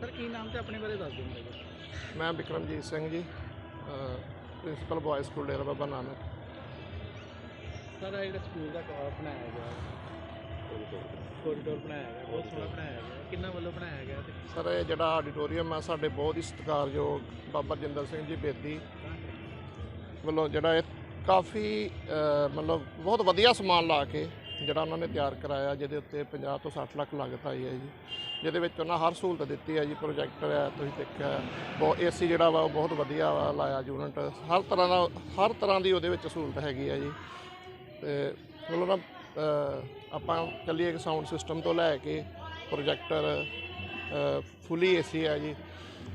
Sir ਕੀ ਨਾਮ ਤੇ ਆਪਣੇ ਬਾਰੇ ਦੱਸ ਦਿਓ ਜੀ। ਮੈਂ Vikramjit Singh ji principal boys school Dera Baba Nanak sir ਇਹ ਜਿਹੜਾ ਸਕੂਲ ਦਾ ਕ- ਬਣਾਇਆ ਗਿਆ ਕੋਰੀਡੋਰ ਬਣਾਇਆ ਗਿਆ ਬਹੁਤ ਸੋਹਣਾ ਬਣਾਇਆ ਗਿਆ ਕਿੰਨਾ ਵੱਲੋਂ ਬਣਾਇਆ ਗਿਆ ਤੇ ਸਰ ਇਹ ਜਿਹੜਾ ਆਡੀਟੋਰੀਅਮ ਹੈ ਸਾਡੇ ਬਹੁਤ ਹੀ ਸਤਿਕਾਰਯੋਗ ਬਾਬਾ ਰਜਿੰਦਰ ਸਿੰਘ ਜੀ ਬੇਦੀ ਵੱਲੋਂ ਜਿਹੜਾ ਇਹ ਕਾਫੀ ਮਤਲਬ ਬਹੁਤ ਵਧੀਆ ਸਮਾਨ ਲਾ ਕੇ ਜਿਹੜਾ ਉਹਨਾਂ ਨੇ ਤਿਆਰ ਕਰਾਇਆ, ਜਿਹਦੇ ਉੱਤੇ 50 ਤੋਂ 60 ਲੱਖ ਲਾਗਤ ਆਈ ਹੈ ਜੀ। ਜਿਹਦੇ ਵਿੱਚ ਉਹਨਾਂ ਹਰ ਸਹੂਲਤ ਦਿੱਤੀ ਹੈ ਜੀ ਪ੍ਰੋਜੈਕਟਰ ਹੈ, ਤੁਸੀਂ ਦੇਖਿਆ ਹੈ। ਬਹੁਤ ਏਸੀ ਜਿਹੜਾ ਵਾ, ਉਹ ਬਹੁਤ ਵਧੀਆ ਵਾ, ਲਾਇਆ ਯੂਨਿਟ ਹਰ ਤਰ੍ਹਾਂ ਦਾ, ਹਰ ਤਰ੍ਹਾਂ ਦੀ ਉਹਦੇ ਵਿੱਚ ਸਹੂਲਤ ਹੈਗੀ ਹੈ ਜੀ। ਤੇ ਮਤਲਬ ਨਾ ਆਪਾਂ ਚੱਲੀਏ ਇੱਕ ਸਾਊਂਡ ਸਿਸਟਮ ਤੋਂ ਲੈ ਕੇ ਪ੍ਰੋਜੈਕਟਰ ਫੁੱਲੀ ਏਸੀ ਹੈ ਜੀ।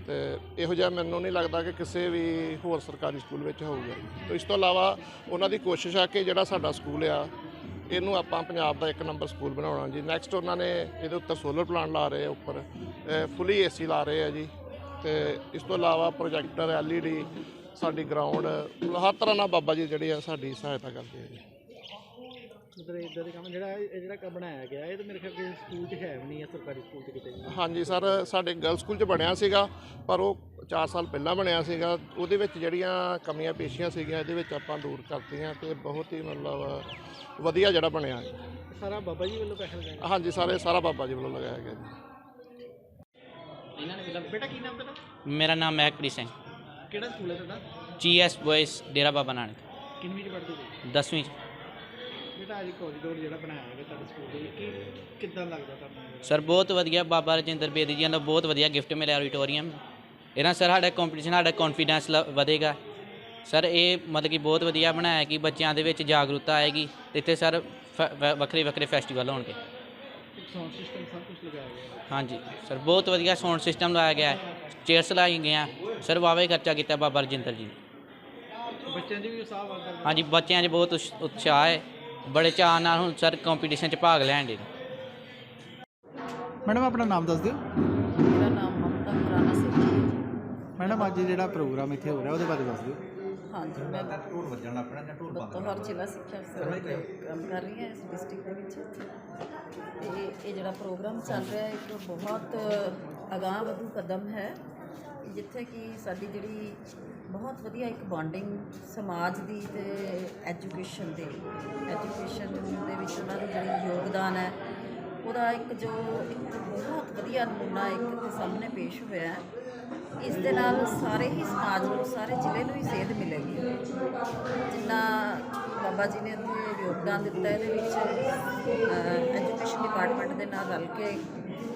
ਤੇ ਇਹੋ ਜਿਹਾ ਮੈਨੂੰ ਨਹੀਂ ਲੱਗਦਾ ਕਿ ਕਿਸੇ ਵੀ ਹੋਰ ਸਰਕਾਰੀ ਸਕੂਲ ਵਿੱਚ ਹੋਊਗਾ। ਤੇ ਇਸ ਤੋਂ ਇਲਾਵਾ ਉਹਨਾਂ ਦੀ ਕੋਸ਼ਿਸ਼ ਆ ਕਿ ਜਿਹੜਾ ਸਾਡਾ ਸਕੂਲ ਆ ਇਹਨੂੰ ਆਪਾਂ ਪੰਜਾਬ ਦਾ ਇੱਕ ਨੰਬਰ ਸਕੂਲ ਬਣਾਉਣਾ ਜੀ। ਨੈਕਸਟ ਉਹਨਾਂ ਨੇ ਇਹਦੇ ਉੱਤੇ ਸੋਲਰ ਪਲਾਂਟ ਲਾ ਰਹੇ ਆ ਉੱਪਰ। ਫੁੱਲੀ ਏਸੀ ਲਾ ਰਹੇ ਆ ਜੀ। ਤੇ ਇਸ ਤੋਂ ਇਲਾਵਾ ਪ੍ਰੋਜੈਕਟਰ ਐਲਈਡੀ ਸਾਡੀ ਗਰਾਊਂਡ ਹਰ ਤਰ੍ਹਾਂ ਨਾਲ ਬਾਬਾ ਜੀ ਜਿਹੜੇ ਆ ਸਾਡੀ ਸਹਾਇਤਾ ਕਰਦੇ ਆ ਜੀ। ਮਤਲਬ ਇਦਾਂ ਦੇ ਕੰਮ ਜਿਹੜਾ ਇਹ ਇਹ ਜਿਹੜਾ ਕੰਮ ਬਣਾਇਆ ਗਿਆ ਇਹ ਤਾਂ ਮੇਰੇ ਖਿਆਲ ਕਿਸੇ ਸਕੂਲ 'ਚ ਹੈ ਵੀ ਨਹੀਂ ਹੈ ਸਰਕਾਰੀ ਸਕੂਲ 'ਚ ਕਿਤੇ ਵੀ ਹਾਂਜੀ ਸਰ ਸਾਡੇ ਗਰਲ ਸਕੂਲ 'ਚ ਬਣਿਆ ਸੀਗਾ ਪਰ ਉਹ 4 ਸਾਲ ਪਹਿਲਾਂ ਬਣਿਆ ਸੀਗਾ। ਉਹਦੇ ਵਿੱਚ ਜਿਹੜੀਆਂ ਕਮੀਆਂ ਪੇਸ਼ੀਆਂ ਸੀਗੀਆਂ ਇਹਦੇ ਵਿੱਚ ਆਪਾਂ ਦੂਰ ਕਰਤੀਆਂ ਤੇ ਬਹੁਤ ਹੀ ਮਤਲਬ ਵਧੀਆ ਜਿਹੜਾ ਬਣਿਆ। ਹੈ। ਸਾਰਾ ਬਾਬਾ ਜੀ ਵੱਲੋਂ ਪੈਸੇ ਲਗਾਏ ਹਾਂਜੀ ਸਾਰੇ ਸਾਰਾ ਬਾਬਾ ਜੀ ਵੱਲੋਂ ਲਗਾਇਆ ਗਿਆ ਜੀ। ਇਹਨਾਂ ਨੇ ਮਿਲਾ ਬੇਟਾ ਕੀ ਨਾਮ ਤੁਹਾਡਾ? ਮੇਰਾ ਨਾਮ ਮਹਿਕਪ੍ਰੀਤ ਸਿੰਘ। ਕਿਹੜਾ ਸਕੂਲ ਹੈ ਤੁਹਾਡਾ? ਜੀਐਸ ਬॉयਜ਼ ਡੇਰਾ ਬਾਬਾ ਨਾਨਕ। ਕਿੰਨਵੀਂ 'ਚ ਪੜ੍ਹਦੇ ਹੋ 10ਵੀਂ 'ਚ। ਬੇਟਾ ਅੱਜ ਕੋਰੀਡੋਰ ਜਿਹੜਾ ਬਣਾਇਆ ਗਿਆ ਤੁਹਾਡੇ ਸਕੂਲ ਦੇ ਵਿੱਚ ਕੀ ਕਿੱਦਾਂ ਲੱਗਦਾ ਤੁਹਾਨੂੰ? ਸਰ ਬਹੁਤ ਵਧੀਆ ਬਾਬਾ ਰਜਿੰਦਰ ਬੇਦੀ ਜੀ ਦਾ ਬਹੁਤ ਵਧੀਆ ਗਿਫਟ ਮਿਲਿਆ ਆਡੀਟੋਰੀਅਮ ਇਹਨਾਂ ਸਰ ਸਾਡਾ ਕੰਪੀਟੀਸ਼ਨ ਸਾਡਾ ਕੌਨਫੀਡੈਂਸ ਵਧੇਗਾ। ਸਰ ਇਹ ਮਤਲਬ ਕਿ ਬਹੁਤ ਵਧੀਆ ਬਣਾਇਆ ਕਿ ਬੱਚਿਆਂ ਦੇ ਵਿੱਚ ਜਾਗਰੂਕਤਾ ਆਏਗੀ ਤੇ ਇੱਥੇ ਸਰ ਵੱਖਰੇ ਵੱਖਰੇ ਫੈਸਟੀਵਲ ਹੋਣਗੇ। ਇੱਕ ਸਾਊਂਡ ਸਿਸਟਮ ਸਭ ਕੁਝ ਲਗਾਇਆ ਗਿਆ ਹੈ। ਹਾਂਜੀ। ਸਰ ਬਹੁਤ ਵਧੀਆ ਸਾਊਂਡ ਸਿਸਟਮ ਲਾਇਆ ਗਿਆ ਚੇਅਰਸ ਲਾਈ ਗਈਆਂ। ਸਰ ਵਾਵਾ ਹੀ ਖਰਚਾ ਕੀਤਾ ਬਾਬਾ ਰਜਿੰਦਰ ਜੀ ਨੇ। ਬੱਚਿਆਂ ਦੀ ਵੀ ਉਤਸ਼ਾਹ ਵੱਧਦਾ ਹਾਂਜੀ ਬੱਚਿਆਂ 'ਚ ਬਹੁਤ ਉਸ਼- ਉਤਸ਼ਾਹ ਹੈ। ਬੜੇ ਚਾਅ ਨਾਲ ਹੁਣ ਸਰ ਕੰਪੀਟੀਸ਼ਨ 'ਚ ਭਾਗ ਲੈਣ ਦੇ ਮੈਡਮ ਆਪਣਾ ਨਾਮ ਦੱਸ ਦਿਓ। ਮੇਰਾ ਨਾਮ ਮਮਤਾ ਖੁਰਾਨਾ ਸਿੰਘ ਜੀ ਹੈ ਜੀ। ਮੈਡਮ ਅੱਜ ਜਿਹੜਾ ਪ੍ਰੋਗਰਾਮ ਇੱਥੇ ਹੋ ਰਿਹਾ ਉਹਦੇ ਬਾਰੇ ਦੱਸ ਦਿਓ। ਹਾਂਜੀ ਮੈਂ ਟੂਰ ਵੱਜਣਾ ਆਪਣਾ ਜਾਂ ਟੂਰ ਬੰਦ ਹਰ ਜ਼ਿਲ੍ਹਾ ਸਿੱਖਿਆ ਅਫਸਰ ਵਜੋਂ ਕੰਮ ਕਰ ਰਹੀ ਹਾਂ ਇਸ ਡਿਸਟ੍ਰਿਕਟ ਦੇ ਵਿੱਚ ਤੇ ਇਹ ਜਿਹੜਾ ਪ੍ਰੋਗਰਾਮ ਚੱਲ ਰਿਹਾ ਹੈ ਇੱਕ ਬਹੁਤ ਅਗਾਂਹ ਵਧੂ ਕਦਮ ਹੈ। ਜਿੱਥੇ ਕਿ ਸਾਡੀ ਜਿਹੜੀ ਬਹੁਤ ਵਧੀਆ ਇੱਕ ਬੌਂਡਿੰਗ ਸਮਾਜ ਦੀ ਤੇ ਐਜੂਕੇਸ਼ਨ ਦੀ ਐਜੂਕੇਸ਼ਨ ਦੇ ਵਿੱਚ ਉਹਨਾਂ ਦੀ ਜਿਹੜੀ ਯੋਗਦਾਨ ਹੈ, ਉਹਦਾ ਇੱਕ ਜੋ ਇੱਕ ਬਹੁਤ ਵਧੀਆ ਨਮੂਨਾ ਇੱਕ ਤੇ ਸਾਹਮਣੇ ਪੇਸ਼ ਹੋਇਆ ਹੈ। ਇਸ ਦੇ ਨਾਲ ਸਾਰੇ ਹੀ ਸਮਾਜ ਨੂੰ, ਸਾਰੇ ਜ਼ਿਲ੍ਹੇ ਨੂੰ ਹੀ ਸੇਧ ਮਿਲੇਗੀ। ਜਿੰਨਾ ਬਾਬਾ ਜੀ ਨੇ ਇੱਥੇ ਯੋਗਦਾਨ ਦਿੱਤਾ ਇਹਦੇ ਵਿੱਚ। ਐਜੂਕੇਸ਼ਨ ਡਿਪਾਰਟਮੈਂਟ ਦੇ ਨਾਲ ਰਲ ਕੇ,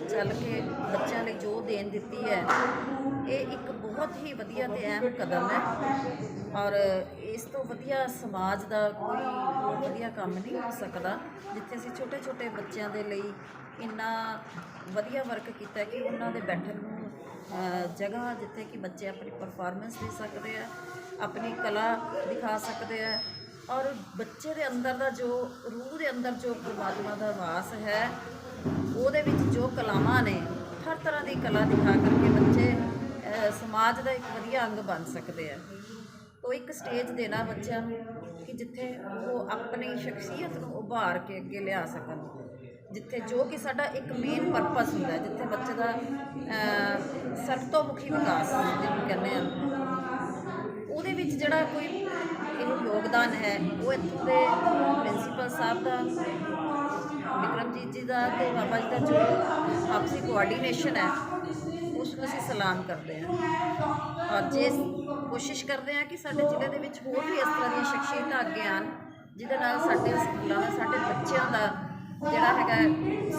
ਚੱਲ ਕੇ ਬੱਚਿਆਂ ਲਈ ਜੋ ਦੇਣ ਦਿੱਤੀ ਹੈ, ਇਹ ਇੱਕ ਬਹੁਤ ਹੀ ਵਧੀਆ ਤੇ ਅਹਿਮ ਕਦਮ ਹੈ। ਔਰ ਇਸ ਤੋਂ ਵਧੀਆ ਸਮਾਜ ਦਾ ਕੋਈ ਵਧੀਆ ਕੰਮ ਨਹੀਂ ਹੋ ਸਕਦਾ, ਜਿੱਥੇ ਅਸੀਂ ਛੋਟੇ ਛੋਟੇ ਬੱਚਿਆਂ ਦੇ ਲਈ ਇੰਨਾ ਵਧੀਆ ਵਰਕ ਕੀਤਾ ਕਿ ਉਹਨਾਂ ਦੇ ਬੈਠਣ ਨੂੰ ਜਗ੍ਹਾ ਜਿੱਥੇ ਕਿ ਬੱਚੇ ਆਪਣੀ ਪਰਫਾਰਮੈਂਸ ਦੇ ਸਕਦੇ ਆ, ਆਪਣੀ ਕਲਾ ਦਿਖਾ ਸਕਦੇ ਆ। ਔਰ ਬੱਚੇ ਦੇ ਅੰਦਰ ਦਾ ਜੋ ਰੂਹ ਦੇ ਅੰਦਰ ਜੋ ਪਰਮਾਤਮਾ ਦਾ ਵਾਸ ਹੈ ਉਹਦੇ ਵਿੱਚ ਜੋ ਕਲਾਵਾਂ ਨੇ ਹਰ ਤਰ੍ਹਾਂ ਦੀ ਕਲਾ ਦਿਖਾ ਕਰਕੇ ਬੱਚੇ ਸਮਾਜ ਦਾ ਇੱਕ ਵਧੀਆ ਅੰਗ ਬਣ ਸਕਦੇ ਆ। ਉਹ ਇੱਕ ਸਟੇਜ ਦੇਣਾ ਬੱਚਿਆਂ ਨੂੰ ਕਿ ਜਿੱਥੇ ਉਹ ਆਪਣੀ ਸ਼ਖਸੀਅਤ ਨੂੰ ਉਭਾਰ ਕੇ ਅੱਗੇ ਲਿਆ ਸਕਣ। ਜਿੱਥੇ ਜੋ ਕਿ ਸਾਡਾ ਇੱਕ ਮੇਨ ਪਰਪਸ ਹੁੰਦਾ ਜਿੱਥੇ ਬੱਚੇ ਦਾ ਅਹ, ਸਰਤੋਮੁਖੀ ਵਿਕਾਸ ਜਿਹਨੂੰ ਕਹਿੰਦੇ ਆ। ਉਹਦੇ ਵਿੱਚ ਜਿਹੜਾ ਕੋਈ ਇਹ ਯੋਗਦਾਨ ਹੈ, ਉਹ ਇੱਥੋਂ ਦੇ ਪ੍ਰਿੰਸੀਪਲ ਸਾਹਿਬ ਦਾ, ਵਿਕਰਮਜੀਤ ਜੀ ਦਾ ਤੇ ਬਾਬਾ ਜੀ ਦਾ ਜੋ ਆਪਸੀ ਕੋਆਰਡੀਨੇਸ਼ਨ ਹੈ, ਉਸ ਨੂੰ ਅਸੀਂ ਸਲਾਮ ਕਰਦੇ ਹਾਂ। ਔਰ ਜੇ ਕੋਸ਼ਿਸ਼ ਕਰਦੇ ਹਾਂ ਕਿ ਸਾਡੇ ਜ਼ਿਲ੍ਹੇ ਦੇ ਵਿੱਚ ਹੋਰ ਵੀ ਇਸ ਤਰ੍ਹਾਂ ਦੀਆਂ ਸ਼ਖਸੀਅਤਾਂ ਅੱਗੇ ਆਉਣ, ਜਿਹਦੇ ਨਾਲ ਸਾਡੇ ਸਕੂਲਾਂ ਦਾ, ਸਾਡੇ ਬੱਚਿਆਂ ਦਾ ਜਿਹੜਾ ਹੈਗਾ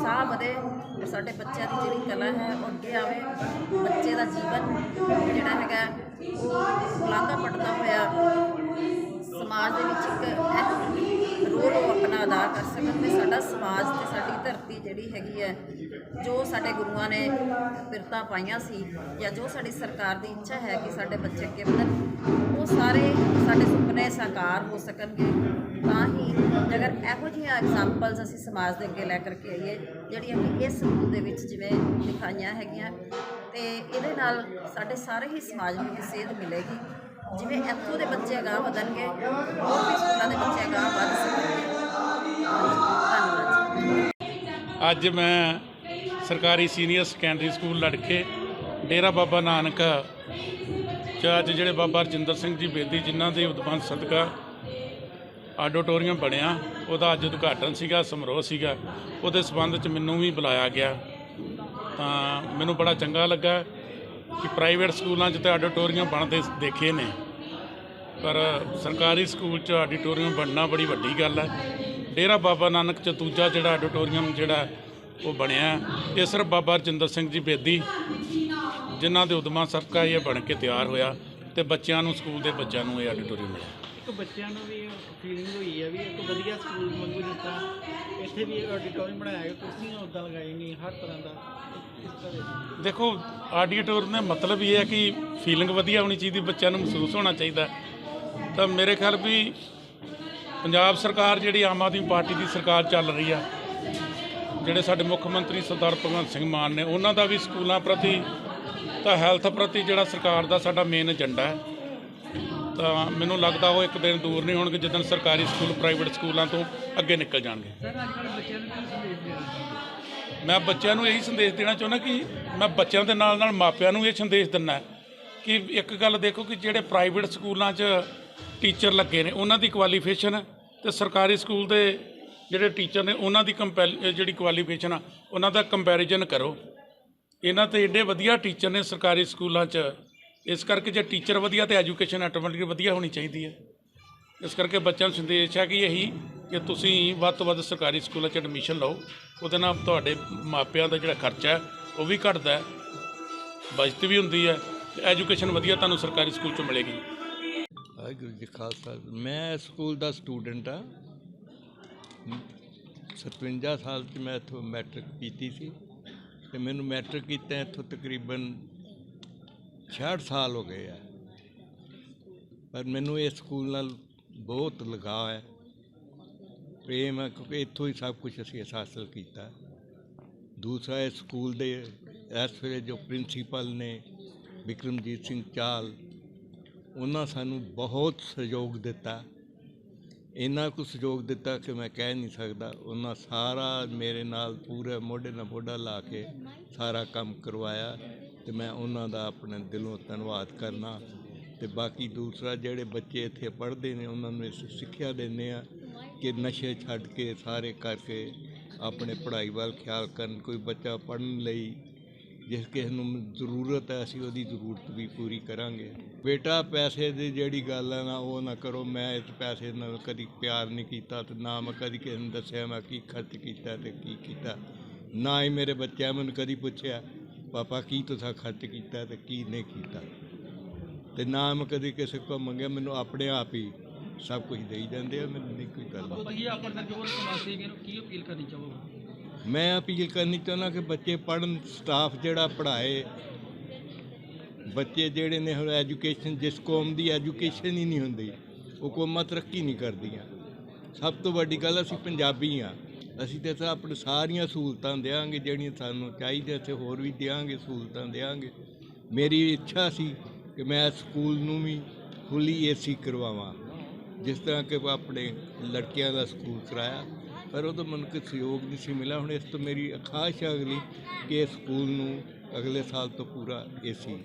ਸਾਹ ਵਧੇ, ਸਾਡੇ ਬੱਚਿਆਂ ਦੀ ਜਿਹੜੀ ਕਲਾ ਹੈ, ਉਹ ਅੱਗੇ ਆਵੇ, ਬੱਚੇ ਦਾ ਜੀਵਨ ਜਿਹੜਾ ਹੈਗਾ, ਉਹ ਲਾਂਘਾ ਪੜਦਾ ਹੋਇਆ ਸਮਾਜ ਦੇ ਵਿੱਚ ਇੱਕ ਅਹਿਮ ਰੋਲ ਉਹ ਆਪਣਾ ਅਦਾ ਕਰ ਸਕਣ ਤੇ ਸਾਡਾ ਸਮਾਜ ਤੇ ਸਾਡੀ ਧਰਤੀ ਜਿਹੜੀ ਹੈਗੀ ਹੈ, ਜੋ ਸਾਡੇ ਗੁਰੂਆਂ ਨੇ ਬਿਰਤਾਂ ਪਾਈਆਂ ਸੀ ਜਾਂ ਜੋ ਸਾਡੀ ਸਰਕਾਰ ਦੀ ਇੱਛਾ ਹੈ ਕਿ ਸਾਡੇ ਬੱਚੇ ਅੱਗੇ ਵਧਣ, ਉਹ ਸਾਰੇ ਸਾਡੇ ਸੁਪਨੇ ਸਾਕਾਰ ਹੋ ਸਕਣਗੇ। ਤਾਂ ਹੀ ਅਗਰ ਇਹੋ ਜਿਹੀਆਂ ਐਗਜ਼ਾਮਪਲਸ ਅਸੀਂ ਸਮਾਜ ਦੇ ਅੱਗੇ ਲੈ ਕਰਕੇ ਆਈਏ, ਜਿਹੜੀਆਂ ਕਿ ਇਸ ਸਕੂਲ ਦੇ ਵਿੱਚ ਜਿਵੇਂ ਦਿਖਾਈਆਂ ਹੈਗੀਆਂ, ਤੇ ਇਹਦੇ ਨਾਲ ਸਾਡੇ ਸਾਰੇ ਹੀ ਸਮਾਜ ਨੂੰ ਇੱਕ ਸੇਧ ਮਿਲੇਗੀ। ਜਿਵੇਂ ਇੱਥੋਂ ਦੇ ਬੱਚੇ ਅਗਾਂਹ ਵਧਣਗੇ, ਹੋਰ ਵੀ ਸਕੂਲਾਂ ਦੇ ਬੱਚੇ ਅਗਾਂਹ ਵਧ ਸਕਣਗੇ। ਧੰਨਵਾਦ। ਅੱਜ ਮੈਂ ਸਰਕਾਰੀ ਸੀਨੀਅਰ ਸੈਕੰਡਰੀ ਸਕੂਲ ਲੜਕੇ ਡੇਰਾ ਬਾਬਾ ਨਾਨਕ ਚ ਅੱਜ ਜਿਹੜੇ ਬਾਬਾ ਰਜਿੰਦਰ ਸਿੰਘ ਜੀ ਬੇਦੀ, ਜਿਨ੍ਹਾਂ ਦੇ ਉਦਬੰਧ ਸਦਕਾ ਆਡੀਟੋਰੀਅਮ ਬਣਿਆ, ਉਹਦਾ ਅੱਜ ਉਦਘਾਟਨ ਸੀਗਾ, ਸਮਾਰੋਹ ਸੀਗਾ। ਉਹਦੇ ਸਬੰਧ ਚ ਮੈਨੂੰ ਵੀ ਬੁਲਾਇਆ ਗਿਆ। ਤਾਂ ਮੈਨੂੰ ਬੜਾ ਚੰਗਾ ਲੱਗਾ। ਕਿ ਪ੍ਰਾਈਵੇਟ ਸਕੂਲਾਂ 'ਚ ਤਾਂ ਆਡੀਟੋਰੀਅਮ ਬਣਦੇ ਦੇਖੇ ਨੇ। ਪਰ ਸਰਕਾਰੀ ਸਕੂਲ 'ਚ ਆਡੀਟੋਰੀਅਮ ਬਣਨਾ ਬੜੀ ਵੱਡੀ ਗੱਲ ਹੈ। ਡੇਰਾ ਬਾਬਾ ਨਾਨਕ ਚ ਦੂਜਾ ਜਿਹੜਾ ਆਡੀਟੋਰੀਅਮ ਜਿਹੜਾ ਉਹ ਬਣਿਆ ਇਹ ਸਿਰਫ ਬਾਬਾ ਰਜਿੰਦਰ ਸਿੰਘ ਜੀ ਬੇਦੀ ਜਿਨ੍ਹਾਂ ਦੇ ਉਦਮਾਂ ਸਦਕਾ ਇਹ ਬਣ ਕੇ ਤਿਆਰ ਹੋਇਆ ਤੇ ਬੱਚਿਆਂ ਨੂੰ, ਸਕੂਲ ਦੇ ਬੱਚਿਆਂ ਨੂੰ ਇਹ ਆਡੀਟੋਰੀਅਮ ਮਿਲਿਆ। ਇੱਕ ਬੱਚਿਆਂ ਨੂੰ ਵੀ ਫੀਲਿੰਗ ਹੋਈ ਹੈ ਵੀ ਇੱਕ ਵਧੀਆ ਸਕੂਲ ਵਾਂਗੂ ਜਿਸ ਤਰ੍ਹਾਂ ਇੱਥੇ ਵੀ ਆਡੀਟੋਰੀਅਮ ਬਣਾਇਆ ਗਿਆ, ਕੁਰਸੀਆਂ ਉਦਾਂ ਲਗਾਈ ਨਹੀਂ, ਹਰ ਤਰ੍ਹਾਂ ਦਾ ਦੇਖੋ ਆਡੀਟੋਰੀਅਮ ਦਾ ਮਤਲਬ ਇਹ ਹੈ ਕਿ ਫੀਲਿੰਗ ਵਧੀਆ ਹੋਣੀ ਚਾਹੀਦੀ, ਬੱਚਿਆਂ ਨੂੰ ਮਹਿਸੂਸ ਹੋਣਾ ਚਾਹੀਦਾ। ਤਾਂ ਮੇਰੇ ਖਿਆਲ ਵੀ ਪੰਜਾਬ ਸਰਕਾਰ ਜਿਹੜੀ ਆਮ ਆਦਮੀ ਪਾਰਟੀ ਦੀ ਸਰਕਾਰ ਚੱਲ ਰਹੀ ਆ, ਜਿਹੜੇ ਸਾਡੇ ਮੁੱਖ ਮੰਤਰੀ ਸਰਦਾਰ ਭਗਵੰਤ ਸਿੰਘ ਮਾਨ ਨੇ, ਉਹਨਾਂ ਦਾ ਵੀ ਸਕੂਲਾਂ ਪ੍ਰਤੀ ਤਾਂ ਹੈਲਥ ਪ੍ਰਤੀ ਜਿਹੜਾ ਸਰਕਾਰ ਦਾ ਸਾਡਾ ਮੇਨ ਏਜੰਡਾ ਹੈ। ਤਾਂ ਮੈਨੂੰ ਲੱਗਦਾ ਉਹ ਇੱਕ ਦਿਨ ਦੂਰ ਨਹੀਂ ਹੋਣਗੇ ਜਦੋਂ ਸਰਕਾਰੀ ਸਕੂਲ ਪ੍ਰਾਈਵੇਟ ਸਕੂਲਾਂ ਤੋਂ ਅੱਗੇ ਨਿਕਲ ਜਾਣਗੇ। ਸਰ ਅੱਜ ਕੱਲ੍ਹ ਬੱਚਿਆਂ ਨੂੰ ਕੀ ਸੰਦੇਸ਼ ਦੇਣਾ ਮੈਂ ਬੱਚਿਆਂ ਨੂੰ ਇਹੀ ਸੰਦੇਸ਼ ਦੇਣਾ ਚਾਹੁੰਦਾ ਕਿ ਮੈਂ ਬੱਚਿਆਂ ਦੇ ਨਾਲ ਨਾਲ ਮਾਪਿਆਂ ਨੂੰ ਇਹ ਸੰਦੇਸ਼ ਦਿੰਦਾ ਕਿ ਇੱਕ ਗੱਲ ਦੇਖੋ ਕਿ ਜਿਹੜੇ ਪ੍ਰਾਈਵੇਟ ਸਕੂਲਾਂ 'ਚ ਟੀਚਰ ਲੱਗੇ ਨੇ ਉਹਨਾਂ ਦੀ ਕੁਆਲੀਫਿਕੇਸ਼ਨ ਤੇ ਸਰਕਾਰੀ ਸਕੂਲ ਦੇ ਜਿਹੜੇ ਟੀਚਰ ਨੇ ਉਹਨਾਂ ਦੀ ਜਿਹੜੀ ਕੁਆਲੀਫਿਕੇਸ਼ਨ ਆ ਉਹਨਾਂ ਦਾ ਕੰਪੈਰੀਜ਼ਨ ਕਰੋ। ਇਹਨਾਂ ਤੇ ਏਡੇ ਵਧੀਆ ਟੀਚਰ ਨੇ ਸਰਕਾਰੀ ਸਕੂਲਾਂ 'ਚ। ਇਸ ਕਰਕੇ ਜੇ ਟੀਚਰ ਵਧੀਆ ਤੇ ਐਜੂਕੇਸ਼ਨ ਆਟੋਮੈਟਿਕ ਵਧੀਆ ਹੋਣੀ ਚਾਹੀਦੀ ਹੈ। ਇਸ ਕਰਕੇ ਬੱਚਿਆਂ ਨੂੰ ਸੰਦੇਸ਼ ਹੈ ਕਿ ਇਹੀ ਕਿ ਤੁਸੀਂ ਵੱਧ ਤੋਂ ਵੱਧ ਸਰਕਾਰੀ ਸਕੂਲਾਂ 'ਚ ਐਡਮਿਸ਼ਨ ਲਓ। ਉਹਦੇ ਨਾਲ ਤੁਹਾਡੇ ਮਾਪਿਆਂ ਦਾ ਜਿਹੜਾ ਖਰਚਾ ਹੈ, ਉਹ ਵੀ ਘਟਦਾ ਹੈ। ਬਚਤ ਵੀ ਹੁੰਦੀ ਹੈ ਤੇ ਐਜੂਕੇਸ਼ਨ ਵਧੀਆ ਤੁਹਾਨੂੰ ਸਰਕਾਰੀ ਸਕੂਲ 'ਚੋਂ ਮਿਲੇਗੀ। ਵਾਹਿਗੁਰੂ ਜੀ ਖਾਲਸਾ। ਮੈਂ ਸਕੂਲ ਦਾ ਸਟੂਡੈਂਟ ਆ 57 ਸਾਲ 'ਚ ਮੈਂ ਇੱਥੋਂ ਮੈਟ੍ਰਿਕ ਕੀਤੀ ਸੀ ਤੇ ਮੈਨੂੰ ਮੈਟ੍ਰਿਕ ਕੀਤਾ ਇੱਥੋਂ ਤਕਰੀਬਨ 66 ਸਾਲ ਹੋ ਗਏ ਆ। ਪਰ ਮੈਨੂੰ ਇਸ ਸਕੂਲ ਨਾਲ ਬਹੁਤ ਲਗਾਅ ਹੈ। ਪ੍ਰੇਮ ਹੈ, ਕਿਉਂਕਿ ਇੱਥੋਂ ਹੀ ਸਭ ਕੁਝ ਅਸੀਂ ਹਾਸਲ ਕੀਤਾ। ਦੂਸਰਾ, ਇਸ ਸਕੂਲ ਦੇ, ਇਸ ਵੇਲੇ ਜੋ ਪ੍ਰਿੰਸੀਪਲ ਨੇ ਵਿਕਰਮਜੀਤ ਸਿੰਘ ਚਾਲ, ਉਹਨਾਂ ਸਾਨੂੰ ਬਹੁਤ ਸਹਿਯੋਗ ਦਿੱਤਾ। ਇੰਨਾ ਕੁ ਸਹਿਯੋਗ ਦਿੱਤਾ ਕਿ ਮੈਂ ਕਹਿ ਨਹੀਂ ਸਕਦਾ, ਉਹਨਾਂ ਸਾਰਾ ਮੇਰੇ ਨਾਲ ਪੂਰੇ ਮੋਢੇ ਨਾਲ ਮੋਢਾ ਲਾ ਕੇ ਸਾਰਾ ਕੰਮ ਕਰਵਾਇਆ। ਤੇ ਮੈਂ ਉਹਨਾਂ ਦਾ ਆਪਣੇ ਦਿਲੋਂ ਧੰਨਵਾਦ ਕਰਨਾ। ਤੇ ਬਾਕੀ ਦੂਸਰਾ ਜਿਹੜੇ ਬੱਚੇ ਇੱਥੇ ਪੜ੍ਹਦੇ ਨੇ, ਉਹਨਾਂ ਨੂੰ ਇਸ ਸਿੱਖਿਆ ਦਿੰਦੇ ਆ ਕਿ ਨਸ਼ੇ ਛੱਡ ਕੇ ਸਾਰੇ ਕਰਕੇ ਆਪਣੇ ਪੜ੍ਹਾਈ ਵੱਲ ਖਿਆਲ ਕਰਨ। ਕੋਈ ਬੱਚਾ ਪੜ੍ਹਨ ਲਈ ਜਿਸ ਕਿਸੇ ਨੂੰ ਜ਼ਰੂਰਤ ਹੈ, ਅਸੀਂ ਉਹਦੀ ਜ਼ਰੂਰਤ ਵੀ ਪੂਰੀ ਕਰਾਂਗੇ। ਬੇਟਾ, ਪੈਸੇ ਦੀ ਜਿਹੜੀ ਗੱਲ ਹੈ ਨਾ, ਉਹ ਨਾ ਕਰੋ। ਮੈਂ ਇਸ ਪੈਸੇ ਨਾਲ ਕਦੀ ਪਿਆਰ ਨਹੀਂ ਕੀਤਾ ਤੇ ਨਾ ਮੈਂ ਕਦੀ ਕਿਸੇ ਨੂੰ ਦੱਸਿਆ ਮੈਂ ਕੀ ਖਰਚ ਕੀਤਾ ਤੇ ਕੀ ਕੀਤਾ। ਨਾ ਹੀ ਮੇਰੇ ਬੱਚਿਆਂ ਮੈਨੂੰ ਕਦੀ ਪੁੱਛਿਆ। ਪਾਪਾ ਕੀ ਤੁਸੀਂ ਖਰਚ ਕੀਤਾ ਤੇ ਕੀ ਨਹੀਂ ਕੀਤਾ? ਤੇ ਨਾ ਮੈਂ ਕਦੀ ਕਿਸੇ ਕੋਲ ਮੰਗਿਆ ਮੈਨੂੰ ਆਪਣੇ ਆਪ ਹੀ ਸਭ ਕੁਝ ਦੇਈ ਜਾਂਦੇ ਆ ਮੈਨੂੰ ਨਹੀਂ ਕੋਈ ਗੱਲ ਤੁਸੀਂ ਆਪਣਾ ਜੋਰ ਸਮਾਸੀ ਨੂੰ ਕੀ ਅਪੀਲ ਕਰਨੀ ਚਾਹੋਗੇ? ਮੈਂ ਅਪੀਲ ਕਰਨੀ ਚਾਹੁੰਦਾ ਕਿ ਬੱਚੇ ਪੜ੍ਹਨ ਸਟਾਫ ਜਿਹੜਾ ਪੜ੍ਹਾਏ ਬੱਚੇ ਜਿਹੜੇ ਨੇ ਹੁਣ ਐਜੂਕੇਸ਼ਨ ਜਿਸ ਕੌਮ ਦੀ ਐਜੂਕੇਸ਼ਨ ਹੀ ਨਹੀਂ ਹੁੰਦੀ ਉਹ ਕੌਮਾਂ ਤਰੱਕੀ ਨਹੀਂ ਕਰਦੀਆਂ। ਸਭ ਤੋਂ ਵੱਡੀ ਗੱਲ ਅਸੀਂ ਪੰਜਾਬੀ ਆ ਅਸੀਂ ਤੇ ਤਾਂ ਆਪਣੇ ਸਾਰੀਆਂ ਸਹੂਲਤਾਂ ਦੇਵਾਂਗੇ ਜਿਹੜੀਆਂ ਸਾਨੂੰ ਚਾਹੀਦੀਆਂ ਤੇ ਹੋਰ ਵੀ ਦੇਵਾਂਗੇ ਸਹੂਲਤਾਂ ਦੇਵਾਂਗੇ ਮੇਰੀ ਇੱਛਾ ਸੀ ਕਿ ਮੈਂ ਸਕੂਲ ਨੂੰ ਵੀ ਫੁੱਲੀ ਏਸੀ ਕਰਵਾਵਾਂ, ਜਿਸ ਤਰ੍ਹਾਂ ਕਿ ਆਪਣੇ ਲੜਕਿਆਂ ਦਾ ਸਕੂਲ ਕਰਾਇਆ। ਪਰ ਉਹ ਤਾਂ ਮੈਨੂੰ ਕੋਈ ਸਹਿਯੋਗ ਨਹੀਂ ਸੀ ਮਿਲਿਆ। ਹੁਣ ਇਸ ਤੋਂ ਮੇਰੀ ਖਾਹਿਸ਼ ਹੈ ਅਗਲੀ ਕਿ ਇਸ ਸਕੂਲ ਨੂੰ ਅਗਲੇ ਸਾਲ ਤੋਂ ਪੂਰਾ ਏਸੀ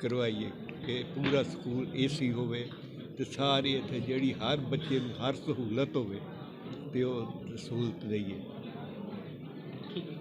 ਕਰਵਾਈਏ, ਕਿ ਪੂਰਾ ਸਕੂਲ ਏਸੀ ਹੋਵੇ ਤੇ ਸਾਰੀ ਇੱਥੇ ਜਿਹੜੀ ਹਰ ਬੱਚੇ ਨੂੰ ਹਰ ਸਹੂਲਤ ਹੋਵੇ, ਤੇ ਉਹ ਸਹੂਲਤ ਦਈਏ